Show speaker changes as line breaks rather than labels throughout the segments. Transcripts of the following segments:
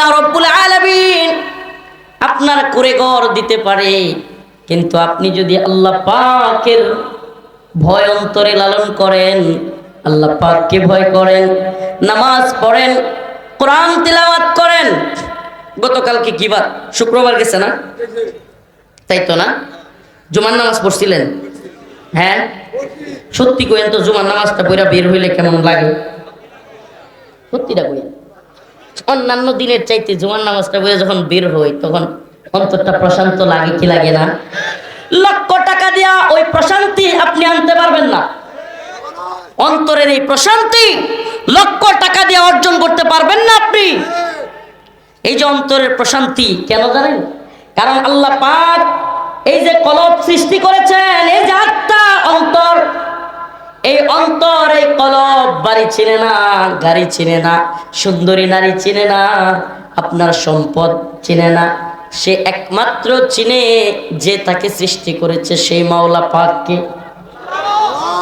আল্লাহ রব্বুল আলামিন আপনার করে ঘর দিতে পারে। কিন্তু আপনি যদি আল্লাহ পাকের ভয় অন্তরে লালন করেন, আল্লাহ পাককে ভয় করেন, নামাজ পড়েন, কোরআন তিলাওয়াত করেন, গতকালকে কি বার শুক্রবার গেছে না? তাই তো না? জুমার নামাজ পড়ছিলেন? হ্যাঁ? সত্যি কইেন তো জুমার নামাজটা পড়া বের হইলে কেমন লাগে? সত্যিটা কইেন। অন্যান্য দিনের চাইতে জুমার নামাজটা বইয়ে যখন বের হই, তখন অন্তরটা প্রশান্ত লাগে কি লাগে না? লক্ষ টাকা দিয়া ওই প্রশান্তি আপনি আনতে পারবেন না। অন্তরের এই প্রশান্তি লক্ষ টাকা দিয়ে অর্জন করতে পারবেন না আপনি। এই যে অন্তরের প্রশান্তি, কেন জানেন? কারণ আল্লাহ পাক এই যে কলব সৃষ্টি করেছেন, এই যে আত্মা অন্তর এই অন্তর, এই কলব, বাড়ি চিনে না, গাড়ি চিনে না, সুন্দরী নারী চিনে না, আপনার সম্পদ চিনে না। সে একমাত্র চিনে যে তাকে সৃষ্টি করেছে সেই মাওলা পাককে।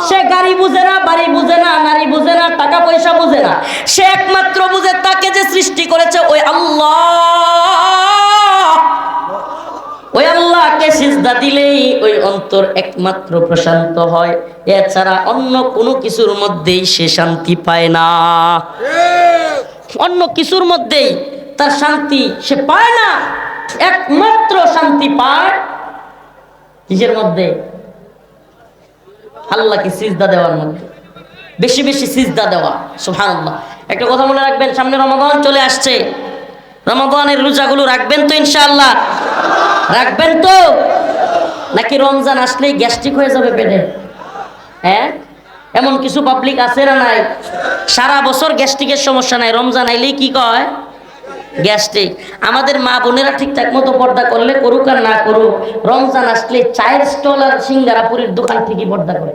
সে গাড়ি বুঝে না, বাড়ি বুঝে না, নারী বুঝে না, টাকা পয়সা বুঝে না। সে একমাত্র বুঝে তাকে যে সৃষ্টি করেছে ওই আল্লাহ। সিজদা দিলেই ওই অন্তর একমাত্র প্রশান্ত হয়। এছাড়া অন্য কোনো কিছুর মধ্যেই সে শান্তি পায় না। অন্য কিছুর মধ্যেই তার শান্তি সে পায় না। একমাত্র শান্তি পায় কিসের মধ্যে। আল্লাহকে সিজদা দেওয়ার মধ্যে। বেশি বেশি সিজদা দেওয়া, সুবহানাল্লাহ। একটা কথা মনে রাখবেন, সামনে রমাদান চলে আসছে। রমাদানের রোজাগুলো রাখবেন তো ইনশাআল্লাহ। রাখবেন তো? নাকি রমজান আসলেই গ্যাস্ট্রিক হয়ে যাবে পেটে? হ্যাঁ? এমন কিছু পাবলিক আছে না নাই? সারা বছর গ্যাস্ট্রিকের সমস্যা নাই। রমজান আইলেই কি কয়? গ্যাস্ট্রিক। আমাদের মা বোনেরা ঠিকঠাক মতো পর্দা করলে করুক আর না করুক, রমজান আসলে চায়ের স্টল আর সিঙ্গারাপুরের দোকান থেকে পর্দা করে।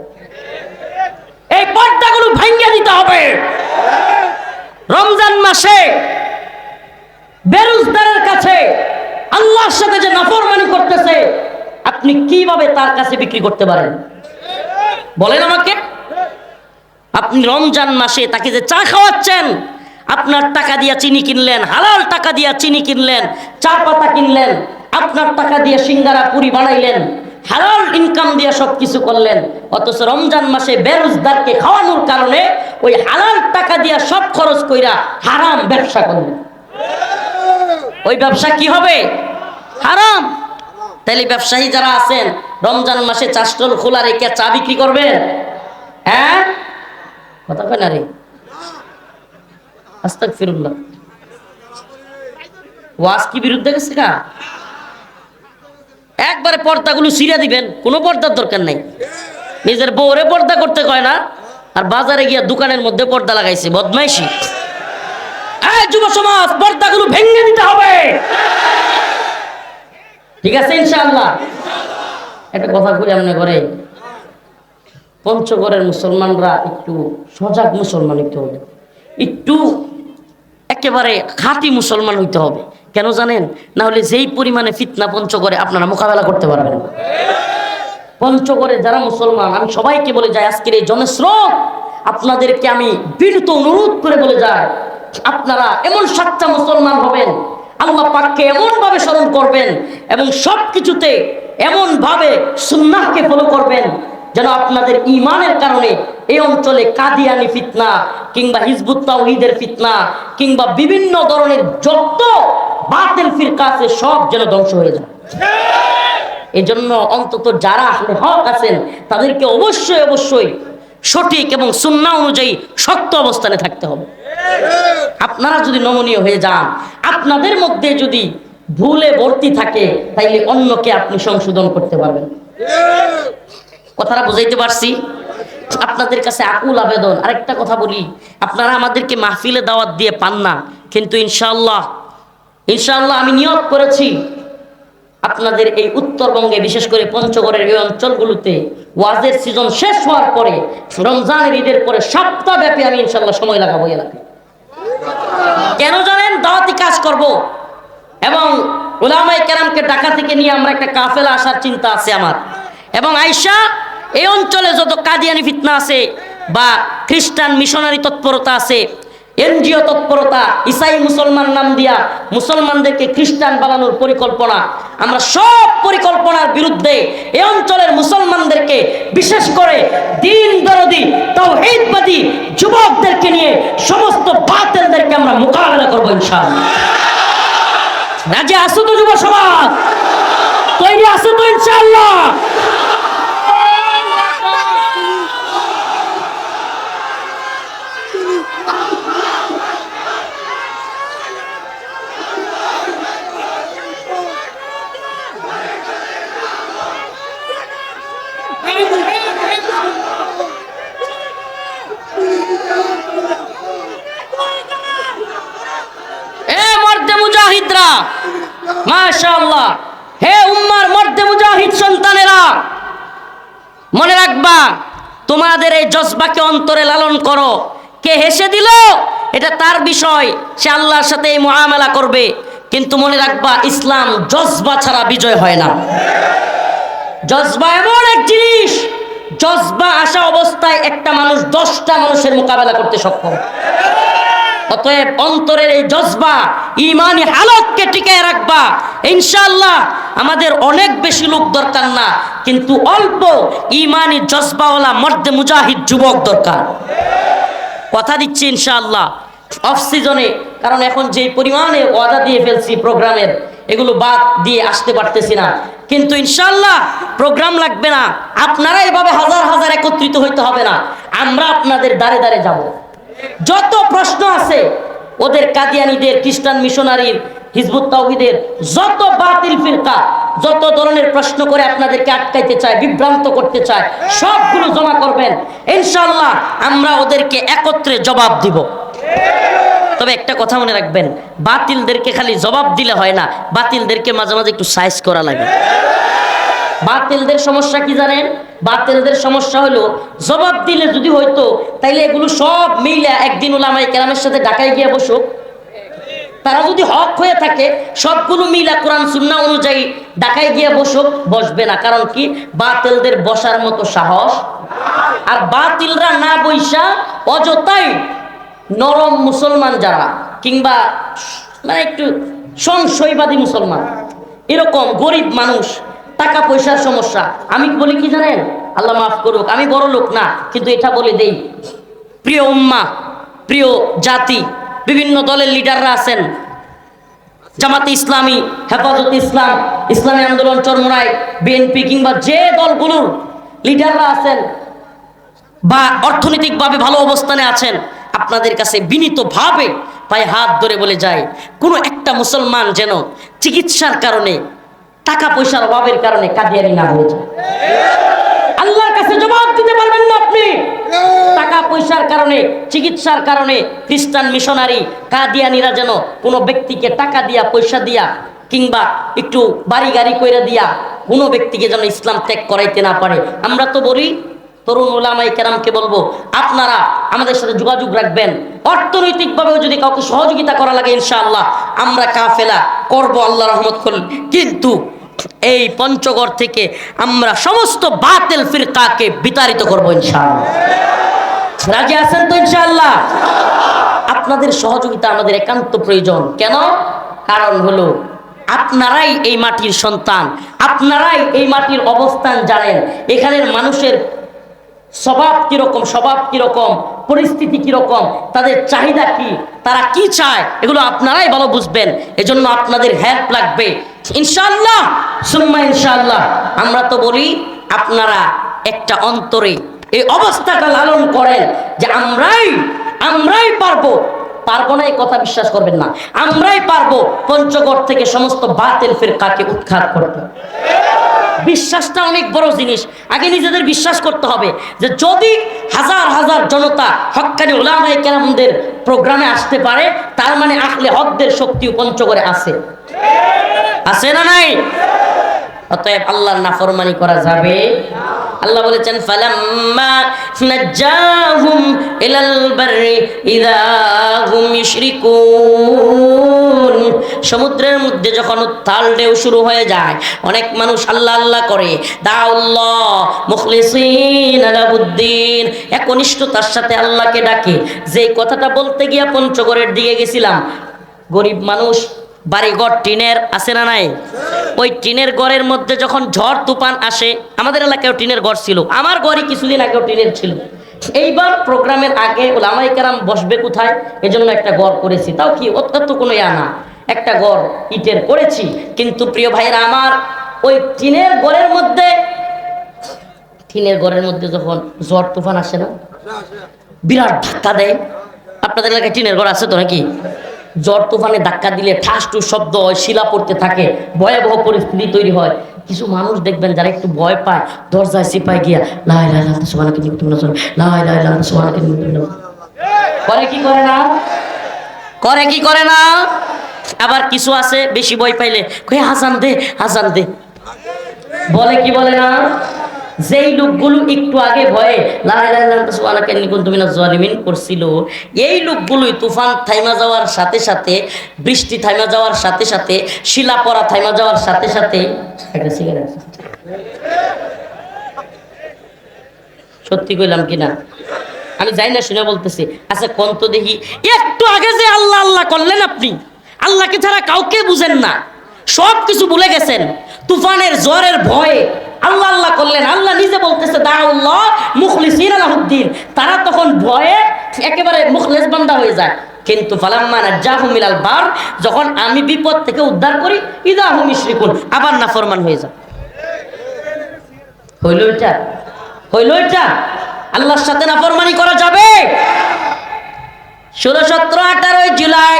এই পর্দাগুলো ভাঙ্গিয়ে দিতে হবে। রমজান মাসে বেরোজগারের কাছে আল্লাহর সাথে যে নাফরমানি করতেছে, আপনি কীভাবে তার কাছে বিক্রি করতে পারেন? বলেন আমাকে। আপনি রমজান মাসে তাকে যে চা খাওয়াচ্ছেন, আপনার টাকা দিয়ে চিনি কিনলেন, হালাল টাকা দিয়ে চিনি কিনলেন, চা পাতা কিনলেন, আপনার টাকা দিয়ে সিঙ্গারা পুরি বানাইলেন, হালাল ইনকাম দিয়ে সব কিছু করলেন, অথচ রমজান মাসে বেরোজগারকে খাওয়ানোর কারণে ওই হালাল টাকা দিয়ে সব খরচ কইরা হারাম ব্যবসা করলেন। ওই ব্যবসা কি হবে? হারাম। তাইলে ব্যবসায়ী যারা আছেন, রমজান মাসে চা স্টল খোলা রেখে চা বিক্রি করবেন? হ্যাঁ? কথা কয় না রে? আস্তাক ফিরুল্লাহ ওয়াজ কি বিরুদ্ধে গেছে কা একবারে পর্দাগুলো ছিঁড়ে দিবেন, কোনো পর্দার দরকার নাই। নিজের বউরে পর্দা করতে কয় না, আর বাজারে গিয়া দোকানের মধ্যে পর্দা লাগাইছে, বদমাইশি। যুব সমাজ, পর্দাগুলো ভেঙে দিতে হবে। ঠিক আছে, ইনশাআল্লাহ। একটা কথা কই মনে করে পঞ্চগড়ের মুসলমানরা একটু সজাগ মুসলমান হইতে হবে। একটু একেবারে খাঁটি মুসলমান হইতে হবে। কেন জানেন? না হলে যেই পরিমাণে ফিতনা পঞ্চগড়ে আপনারা মোকাবেলা করতে পারবেন পঞ্চগড়ে যারা মুসলমান, আমি সবাইকে বলে যাই, আজকের এই জনস্রোত আপনাদেরকে আমি বিনীত অনুরোধ করে বলে যাই, আপনারা এমন সাচ্চা মুসলমান হবেন আল্লাহ পাককে এমন ভাবে স্মরণ করবেন এবং সব কিছুতে এমন ভাবে সুন্নাহকে ফলো করবেন যেন আপনাদের ইমানের কারণে এই অঞ্চলে কাদিয়ানি ফিতনা কিংবা হিজবুত তাওহীদের ফিতনা কিংবা বিভিন্ন ধরনের যত বাতিল ফিরকা আছে সব যেন ধ্বংস হয়ে যায়। এই জন্য অন্তত যারা আহলে হক আছেন, তাদেরকে অবশ্যই অবশ্যই সঠিক এবং সুন্না অনুযায়ী শক্ত অবস্থানে থাকতে হবে। আপনারা যদি নমনীয় হয়ে যান, আপনাদের মধ্যে যদি ভুলে ভর্তি থাকে, তাইলে অন্যকে আপনি সংশোধন করতে পারবেন। কথাটা বুঝাইতে পারছি? আপনাদের কাছে আকুল আবেদন। আরেকটা কথা বলি, আপনারা আমাদেরকে মাহফিলে দাওয়াত দিয়ে পান না। কিন্তু ইনশাআল্লাহ ইনশাআল্লাহ আমি নিয়োগ করেছি। আপনাদের এই উত্তরবঙ্গে, বিশেষ করে পঞ্চগড়ের এই অঞ্চলগুলোতে ওয়াজের সিজন শেষ হওয়ার পরে, রমজানের ঈদের পরে সপ্তাহব্যাপী আমি ইনশাল্লাহ সময় লাগাবো এলাকায়। কেন জানেন? দাওয়াতি কাজ করব। এবং ওলামাই কেরামকে ঢাকা থেকে নিয়ে আমরা একটা কাফেলা আসার চিন্তা আছে আমার। এবং আয়সা এই অঞ্চলে যত কাদিয়ানি ফিতনা আছে বা খ্রিস্টান মিশনারি তৎপরতা আছে এনজিও তৎপরতা, ইসাই মুসলমান নাম দিয়া মুসলমানদেরকে খ্রিস্টান বানানোর পরিকল্পনা। আমরা সব পরিকল্পনার বিরুদ্ধে এ অঞ্চলের মুসলমানদেরকে বিশেষ করে দিন দরদি, তৌহিদবাদী যুবকদেরকে নিয়ে সমস্ত বাতিলদেরকে আমরা মোকাবেলা করব ইনশাআল্লাহ। রাজে আসো তো যুব সমাজ, তৈরি আসো তো এ মর্দে মুজাহিদরা মাশাআল্লাহ হে উম্মার মর্দে মুজাহিদ সন্তানেরা মনে রাখবা তোমাদের এই জজবাকে অন্তরে লালন করো। কে হেসে দিল? এটা তার বিষয়। সে আল্লাহর সাথে এই মহামেলা করবে। কিন্তু মনে রাখবা, ইসলাম জজবা ছাড়া বিজয় হয় না। জজবা এমন এক জিনিস, জজবা আসা অবস্থায় একটা মানুষ দশটা মানুষের মোকাবেলা করতে সক্ষম। অতএব অন্তরের এই জজবা, ইমানি হালতকে টিকায় রাখবা। ইনশাআল্লাহ আমাদের অনেক বেশি লোক দরকার না, কিন্তু অল্প ইমানি জজবাওয়ালা মর্দে মুজাহিদ যুবক দরকার। কথা দিচ্ছি ইনশাআল্লাহ অফ সিজনে কারণ এখন যে পরিমাণে ওয়াদা দিয়ে ফেলছি প্রোগ্রামের, এগুলো বাদ দিয়ে আসতে পারতেছি না। কিন্তু ইনশাআল্লাহ প্রোগ্রাম লাগবে না, আপনারা এভাবে হাজার হাজার একত্রিত হইতে হবে না, আমরা আপনাদের দাঁড়ে দাঁড়ে যাব। যত প্রশ্ন আছে, ওদের কাদিয়ানিদের, খ্রিস্টান মিশনারির, হিজবুত তাওহিদের, যত বাতিল ফিরকা, যত ধরনের প্রশ্ন করে আপনাদেরকে আটকাইতে চায়, বিভ্রান্ত করতে চায়, সবগুলো জমা করবেন। ইনশাআল্লাহ আমরা ওদেরকে একত্রে জবাব দিব। তবে একটা কথা মনে রাখবেন, বাতিলদেরকে খালি জবাব দিলে হয় না, বাতিলদেরকে মাঝে মাঝে একটু সাইজ করা লাগে। বাতিলদের সমস্যা কি জানেন? বাতিলদের সমস্যা হলো, জবাব দিলে যদি হইতো, তাইলে এগুলো সব মিলে একদিন ওলামাই কেরামের সাথে ঢাকায় গিয়ে বসুক। তারা যদি হক হয়ে থাকে, সবগুলো মিলা কোরআন সুন্না অনুযায়ী ঢাকায় গিয়ে বসুক, বসবে না। কারণ কি? বাতিলদের বসার মতো সাহস। আর বাতিলরা না বইসা, অযথাই নরম মুসলমান যারা, কিংবা মানে একটু সংশয়বাদী মুসলমান। এরকম গরিব মানুষ টাকা পয়সার সমস্যা। আমি বলি কি জানেন? আল্লাহ মাফ করুক, আমি বড় লোক না, কিন্তু এটা বলে দেই। প্রিয় উম্মা, প্রিয় জাতি, বিভিন্ন দলের লিডাররা আছেন। জামাতে ইসলামী, হেফাজত ইসলাম, ইসলামী আন্দোলন চরমোনাই বিএনপি কিংবা যে দলগুলোর লিডাররা আছেন বা অর্থনৈতিকভাবে ভালো অবস্থানে আছেন, আপনাদের কাছে বিনীতভাবে পায়ে হাত ধরে বলে যায়, কোনো একটা মুসলমান যেন চিকিৎসার কারণে টাকা পয়সার অভাবের কারণে কাদিয়ারি না হয়ে যায় আল্লাহর কাছে জবাব দিতে পারবেন না আপনি। টাকা পয়সার কারণে, চিকিৎসার কারণে, খ্রিস্টান মিশনারি কাদিয়ানিরা যেন কোনো ব্যক্তিকে টাকা দিয়া, পয়সা দিয়া, কিংবা একটু বাড়ি গাড়ি কইরা দিয়া কোনো ব্যক্তিকে যেন ইসলাম ত্যাগ করাইতে না পারে। আমরা তো বলি, তরুণ ওলামাই কেরামকে বলব, আপনারা আমাদের সাথে যোগাযোগ রাখবেন। অর্থনৈতিকভাবেও যদি কাউকে সহযোগিতা করা লাগে ইনশাআল্লাহ, আমরা কাফেলা, করব আল্লাহ রহমত করল কিন্তু এই পঞ্চগড় থেকে আমরা সমস্ত বাতিল ফিরকাকে বিতাড়িত করব ইনশাআল্লাহ। রাজি আছেন তো ইনশাআল্লাহ? আপনাদের সহযোগিতা আমাদের একান্ত প্রয়োজন। কেন? কারণ হলো, আপনারাই এই মাটির সন্তান, আপনারাই এই মাটির অবস্থান জানেন। এখানের মানুষের স্বভাব কীরকম স্বভাব কীরকম, পরিস্থিতি কীরকম, তাদের চাহিদা কি, তারা কি চায়, এগুলো আপনারাই ভালো বুঝবেন। এজন্য আপনাদের হেল্প লাগবে। ইনশাআল্লাহ, সুম্মা ইনশাআল্লাহ, আমরা তো বলি আপনারা একটা অন্তরে এই অবস্থাটা লালন করেন যে আমরাই আমরাই পারব। পারব না এই কথা বিশ্বাস করবেন না। আমরাই পারব পঞ্চগড় থেকে সমস্ত বাতিল ফিরকাকে উৎখাত করতে। বিশ্বাসটা অনেক বড় জিনিস। আগে নিজেদের বিশ্বাস করতে হবে যে যদি হাজার হাজার জনতা হক্কানি ওলামাই কেরামদের প্রোগ্রামে আসতে পারে, তার মানে আখলে হকদের শক্তি পঞ্চগড়ে আছে। আছে না নাই? অতএব আল্লাহর নাফরমানি করা যাবে। আল্লাহ বলেছেন, ফালাম্মা ইলাল বাররি ইযা হুম ইউশরিকুন সমুদ্রের মধ্যে যখন উত্তাল ঢেউ শুরু হয়ে যায়, অনেক মানুষ আল্লাহ আল্লাহ করে, দাউল্লাহ মুখলিসিন আলাউদ্দিন একনিষ্ঠতার সাথে আল্লাহকে ডাকে। যে কথাটা বলতে গিয়া পঞ্চগড়ের দিকে গেছিলাম, গরিব মানুষ বাড়িঘর টিনের আছে না নাই? ওই টিনের ঘরের মধ্যে যখন ঝড় তুফান আসে, আমাদের এলাকায় টিনের ঘর ছিল, আমার ঘরই কিছুদিন আগেও টিনের ছিল। এইবার প্রোগ্রামের আগে ওলামাই কেরাম বসবে কোথায়? এজন্য একটা গড় করেছি। তাও কি? অত্যন্ত কোনো ইয়া না। একটা ঘর ইটের করেছি। কিন্তু প্রিয় ভাইরা আমার ওই টিনের ঘরের মধ্যে, টিনের ঘরের মধ্যে যখন ঝড় তুফান আসে না, বিরাট ধাক্কা দেয়। আপনাদের এলাকায় টিনের ঘর আছে তো নাকি? ঝড় তুফানে ধাক্কা দিলে ঠাস টুস শব্দ হয়, শিলা পড়তে থাকে, ভয়াবহ পরিস্থিতি তৈরি হয়। কিছু মানুষ দেখবেন যারা একটু ভয় পায়, দরজায় সিপাই গিয়া লাই লাই লাল সুবহানাকে লাই লাই লাল সুবহানাকে করে কি করে না করে কি করে না? আবার কিছু আছে? বেশি ভয় পাইলে। কই, হাসান দে হাসান দে। বলে কি বলে না? যেই লোকগুলো একটু আগে ভয়ে জালিমিন করছিল, এই লোকগুলোই তুফান থাইমা যাওয়ার সাথে সাথে, বৃষ্টি থাইমা যাওয়ার সাথে সাথে শিলা পড়া থাইমা যাওয়ার সাথে সাথে সত্যি কইলাম কিনা আমি যাই না শুনে বলতেছি আচ্ছা কন্ত দেখি, একটু আগে যে আল্লাহ আল্লাহ করলেন আপনি। আল্লাহকে ছাড়া কাউকে বুঝেন না। সব কিছু ভুলে গেছেন। তুফানের জ্বরের ভয়ে আল্লাহ আল্লাহ করলেন। আল্লাহ নিজে বলতেছে, দাউল্লাহ মুখলিসিন আলাহুদ্দিন তারা তখন ভয়ে একেবারে মুখলেস বান্দা হয়ে যায়। কিন্তু ফালাম্মা নাজ্জাহুম মিনাল বার, যখন আমি বিপদ থেকে উদ্ধার করি ইদাহুম ইশরিকুন, আবার নাফরমান হয়ে যায়। হইল এটা? হইল এটা? আল্লাহর সাথে নাফরমানি করা যাবে? ষোলো, সতেরো, আঠারোই জুলাই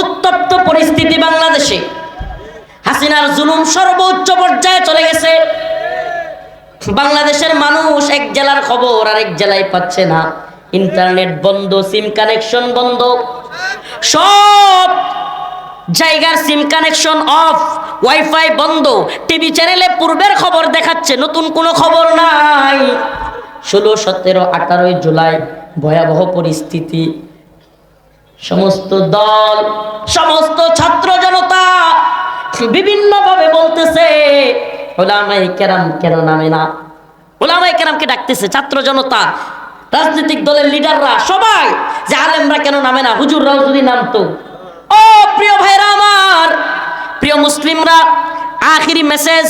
উত্তপ্ত পরিস্থিতি বাংলাদেশে। হাসিনার জুলুম সর্বোচ্চ পর্যায়ে চলে গেছে। বাংলাদেশের মানুষ এক জেলার খবর, আরেক জেলায় পাচ্ছে না। ইন্টারনেট বন্ধ, সিম কানেকশন বন্ধ। সব জায়গার সিম কানেকশন অফ, ওয়াইফাই বন্ধ। টিভি চ্যানেলে পূর্বের খবর দেখাচ্ছে, নতুন কোনো খবর নাই। ষোলো, সতেরো, আঠারোই জুলাই, ভয়াবহ পরিস্থিতি। সমস্ত দল, সমস্ত ছাত্র জনতা বিভিন্নভাবে বলতেছে ওলামাই কেরাম কেন নামে না? ওলামাই কেরামকে ডাকতেছে ছাত্র জনতা, রাজনৈতিক দলের লিডাররা, সবাই, যে আলেমরা কেন নামে না? হুজুর হুজুররাও যদি নামতো। ও প্রিয় ভাইরা আমার, প্রিয় মুসলিমরা, আখিরি মেসেজ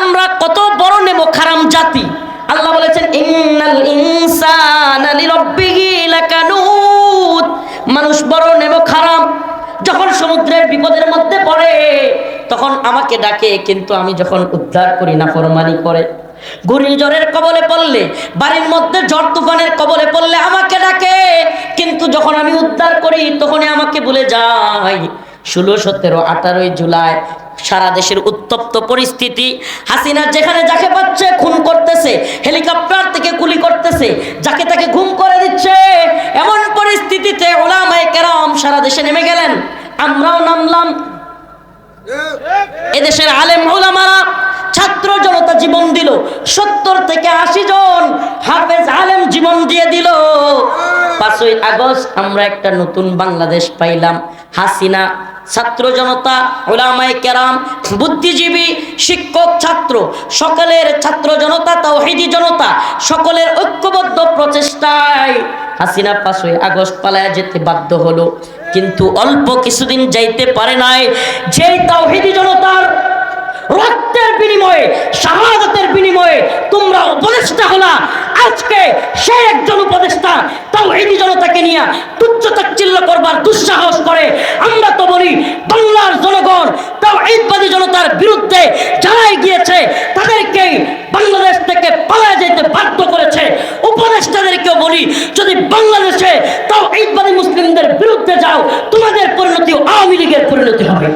আমরা কত বড় নেব খারাম জাতি। আল্লাহ বলেছেন, ইন্নাল ইনসানা মানুষ বড় নেব খারাপ। যখন সমুদ্রের বিপদের মধ্যে পড়ে, তখন আমাকে ডাকে, কিন্তু আমি যখন উদ্ধার করি না ফরমানি করে। ঘূর্ণিঝড়ের কবলে পড়লে, বাড়ির মধ্যে ঝড় তুফানের কবলে পড়লে আমাকে ডাকে, কিন্তু যখন আমি উদ্ধার করি, তখনই আমাকে ভুলে যায়। ষোলো, সতেরো, আঠারোই জুলাই সারা দেশের উত্তপ্ত পরিস্থিতি। হাসিনা যেখানে যাকে পাচ্ছে, খুন করতেছে, হেলিকপ্টার থেকে গুলি করতেছে, যাকে তাকে ঘুম করে দিচ্ছে, এমন পরিস্থিতিতে ওলামায়ে কেরাম সারা দেশে নেমে গেলেন। আমরাও নামলাম। এদেশের আলেম ওলামারা ছাত্র জনতা জীবন দিল। সত্তর থেকে আশি জন হাফেজ আলেম জীবন দিয়ে দিল পাঁচই আগস্ট আমরা একটা নতুন বাংলাদেশ পাইলাম। হাসিনা ছাত্র জনতা ওলামায়ে কেরাম, বুদ্ধিজীবী, শিক্ষক, ছাত্র, সকলের ছাত্র জনতা, তাওহীদি জনতা, সকলের ঐক্যবদ্ধ প্রচেষ্টায় হাসিনা পাঁচই আগস্ট পালায়া যেতে বাধ্য হলো। কিন্তু অল্প কিছুদিন যাইতে পারে নাই, যেই তাওহীদি জনতার রক্তের বিনিময়ে শাহাদাতের বিনিময়ে তোমরা উপদেষ্টা হলা। আজকে সে একজন উপদেষ্টা তাও এই জনতাকে নিয়ে তুচ্ছ তাচ্ছিল্য করবার দুঃসাহস করে। আমরা তো বলি বাংলার জনগণ তাও ঈদবাদী জনতার বিরুদ্ধে যারাই গিয়েছে, তাদেরকেই বাংলাদেশ থেকে পালায় যেতে বাধ্য করেছে। উপদেষ্টাদেরকেও বলি, যদি বাংলাদেশে তাও ঈদবাদী মুসলিমদের বিরুদ্ধে যাও, তোমাদের পরিণতি আওয়ামী লীগের পরিণতি হবে।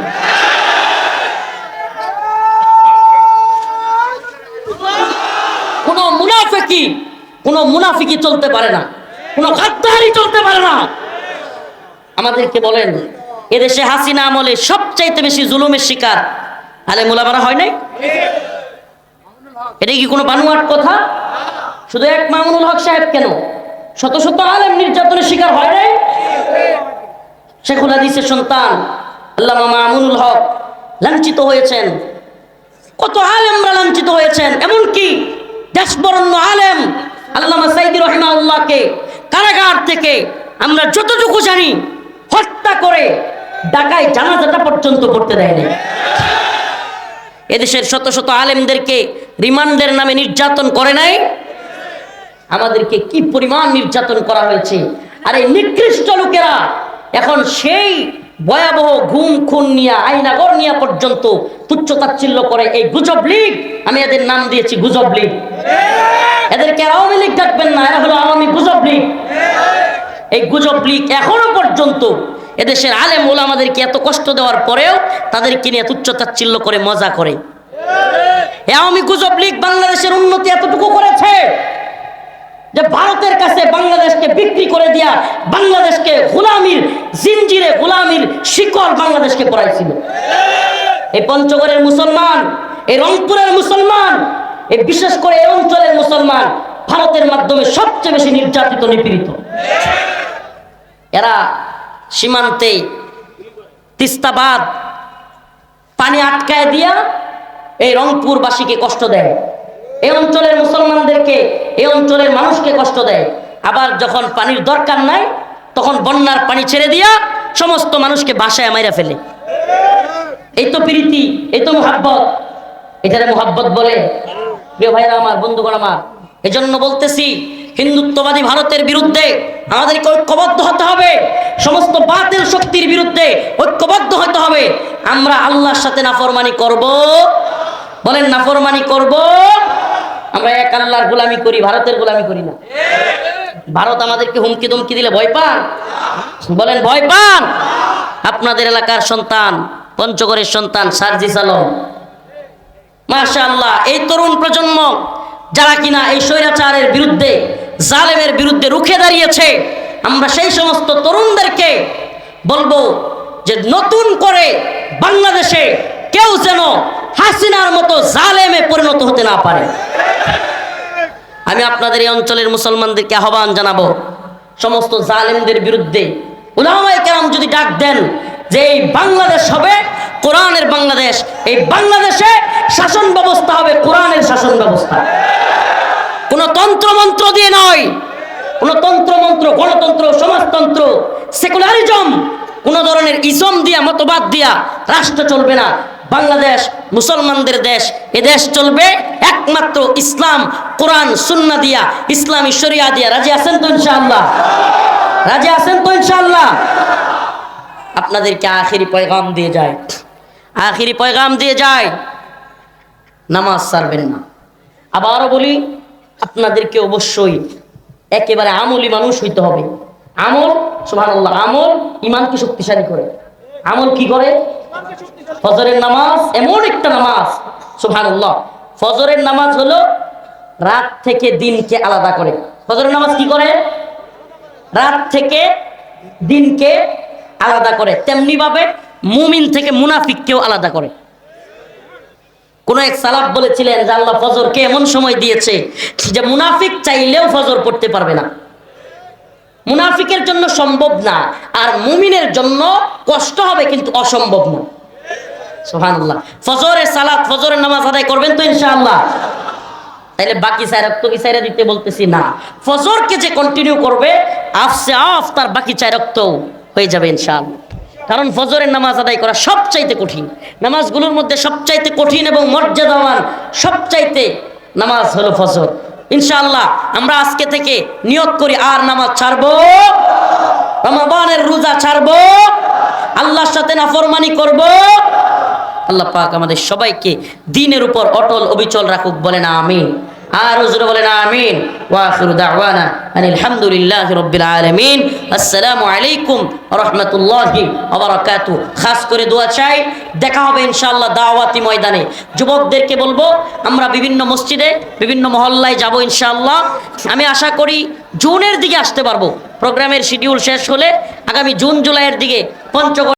মুনাফিকি, কোনো মুনাফিকি চলতে পারে না, কোনো গাদ্দারি চলতে পারে না। আমাদেরকে বলেন, এদেশে হাসিনা আমলে সবচাইতে বেশি জুলুমের শিকার আলে মোলামারা হয় নাই? এটা কি কোনো বানুয়াট কথা? শুধু এক মামুনুল হক সাহেব কেন? শত শত আলেম নির্যাতনের শিকার হয় নাই? শেখুল হাদিসের সন্তান আল্লামা মামুনুল হক লাঞ্ছিত হয়েছেন। কত আলেমরা লাঞ্ছিত হয়েছেন, এমনকি দেশবরণ্য আলেম আল্লামা সাইদি রহিমাউল্লাহকে কারাগার থেকে আমরা যতটুকু জানি, হত্যা করে ঢাকায় জানাজাটা পর্যন্ত করতে দেয়নি। এদেশের শত শত আলেমদেরকে রিমান্ডের নামে নির্যাতন করে নাই। আমাদেরকে কি পরিমাণ নির্যাতন করা হয়েছে? আর এই নিকৃষ্ট লোকেরা এখন সেই ভয়াবহ ঘুম, খুন নিয়া, আইনাগর নিয়া পর্যন্ত তুচ্ছ তাচ্ছিল্য করে এই গুজব লীগ। আমি এদের নাম দিয়েছি গুজব লীগ। এদেরকে আওয়ামী লীগ ডাকবেন না, এরা হলো আওয়ামী গুজব লীগ। এই গুজব লীগ এখনও পর্যন্ত এদেশের আলেম ওলামাদেরকে এত কষ্ট দেওয়ার পরেও তাদেরকে নিয়ে তুচ্ছ তাচ্ছিল্য করে মজা করে। আওয়ামী গুজব লীগ বাংলাদেশের উন্নতি এতটুকু করেছে যে ভারতের কাছে বাংলাদেশকে বিক্রি করে দিয়া বাংলাদেশকে গোলামির, জিনজিরে গোলামির শিকড় বাংলাদেশকে পড়াইছিল এই পঞ্চগড়ের মুসলমান, এই রংপুরের মুসলমান, এই বিশেষ করে এই অঞ্চলের মুসলমান ভারতের মাধ্যমে সবচেয়ে বেশি নির্যাতিত, নিপীড়িত। এরা সীমান্তে তিস্তাবাদ পানি আটকায় দিয়া এই রংপুরবাসীকে কষ্ট দেয়। এই অঞ্চলের মুসলমানদেরকে, এই অঞ্চলের মানুষকে কষ্ট দেয়। আবার যখন পানির দরকার নাই, তখন বন্যার পানি ছেড়ে দিয়া সমস্ত মানুষকে বাসায় মাইরা ফেলে। এই তো প্রীতি, এই তো মোহাব্বত। এটারে মোহাব্বত বলে। প্রিয় ভাইরা আমার, বন্ধুগণ আমার, এজন্য বলতেছি, হিন্দুত্ববাদী ভারতের বিরুদ্ধে আমাদেরকে ঐক্যবদ্ধ হতে হবে। সমস্ত বাতিল শক্তির বিরুদ্ধে ঐক্যবদ্ধ হতে হবে। আমরা আল্লাহর সাথে নাফরমানি করব। বলেন, নাফরমানি করব। আমরা এক আল্লাহর গোলামি করি, ভারতের গোলামি করি না। ভারত আমাদেরকে হুমকি দুমকি দিলে ভয় পান? বলেন, ভয় পান? আপনাদের এলাকার সন্তান, পঞ্চগড়ের সন্তান, সার্জিস আলম। মাশাআল্লাহ, এই তরুণ প্রজন্ম, যারা কিনা এই স্বৈরাচারের বিরুদ্ধে, জালেমের বিরুদ্ধে রুখে দাঁড়িয়েছে, আমরা সেই সমস্ত তরুণদেরকে বলব যে নতুন করে বাংলাদেশে কেউ যেন হাসিনার মতো জালেমে পরিণত হতে না পারে। আমি আপনাদের এই অঞ্চলের মুসলমানদেরকে আহ্বান জানাব, সমস্ত জালেমদের বিরুদ্ধে। উলামায়ে কেরাম যদি ডাক দেন যে এই বাংলাদেশ হবে, কোরআনের বাংলাদেশ, এই বাংলাদেশে শাসন ব্যবস্থা হবে, কোরআনের শাসন ব্যবস্থা। কোন তন্ত্রমন্ত্র দিয়ে নয়, কোন তন্ত্রমন্ত্র, গণতন্ত্র, সমাজতন্ত্র, সেকুলারিজম, কোন ধরনের ইসম দিয়া, মতবাদ দিয়া রাষ্ট্র চলবে না। বাংলাদেশ, মুসলমানদের দেশ, এ দেশ চলবে একমাত্র ইসলাম, কোরআন সুন্না দিয়া, ইসলামী শরিয়া দিয়া। রাজি আছেন তো ইনশাআল্লাহ? রাজি আছেন তো ইনশাআল্লাহ? আপনাদেরকে আখেরি পয়গাম দিয়ে যায়। আখেরি পয়গাম দিয়ে যায়। নামাজ সারবেন না। আবারও বলি, আপনাদেরকে অবশ্যই একেবারে আমলি মানুষ হইতে হবে। আমল, সুবহানাল্লাহ, আমল ইমানকে শক্তিশালী করে। আমল কি করে? ফজরের নামাজ এমন একটা নামাজ, সুবহানাল্লাহ। ফজরের নামাজ হলো রাত থেকে দিনকে আলাদা করে। ফজরের নামাজ কি করে? রাত থেকে দিনকে আলাদা করে। তেমনি ভাবে মুমিন থেকে মুনাফিককেও আলাদা করে। কোন এক সালাফ বলেছিলেন যে, আল্লাহ ফজরকে এমন সময় দিয়েছে যে, মুনাফিক চাইলেও ফজর পড়তে পারবে না। মুনাফিকের জন্য সম্ভব না, আর মুমিনের জন্য কষ্ট হবে কিন্তু অসম্ভব না। সোহানুল্লাহ ফজরের সালাত, ফজরের নামাজ আদায় করবেন তো ইনশাআল্লাহ। তাইলে বাকি চার রক্ত কি চাইরা দিতে বলতেছি? না। ফজরকে যে কন্টিনিউ করবে, আফসে আফ তার বাকি চার রক্ত হয়ে যাবে ইনশাআল্লাহ। কারণ ফজরের নামাজ আদায় করা সবচাইতে কঠিন। নামাজগুলোর মধ্যে সবচাইতে কঠিন এবং মর্যাদাবান সবচাইতে নামাজ হলো ফজর। ইনশাআল্লাহ আমরা আজকে থেকে নিয়ত করি, আর নামাজ ছাড়বো। রমাবানের রোজা ছাড়বো। আল্লাহর সাথে না ফরমানি করব। আল্লাহ পাক আমাদের সবাইকে দিনের উপর অটল অবিচল রাখুক বলে না আমিন। আর হুজুর বলেন, আমিন। ওয়াখিরু দাওয়ানা আনিল হামদুলিল্লাহি রাব্বিল আলামিন। আসসালামু আলাইকুম ওয়া রাহমাতুল্লাহি ওয়া বারাকাতু খাস করে দোয়া চাই, দেখা হবে ইনশাআল্লাহ দাওয়াতি ময়দানে। যুবকদেরকে বলব, আমরা বিভিন্ন মসজিদে, বিভিন্ন মহল্লায় যাব ইনশাআল্লাহ। আমি আশা করি জুনের দিকে আসতে পারব। প্রোগ্রামের শিডিউল শেষ হলে আগামী জুন, জুলাইয়ের দিকে পঞ্চগড়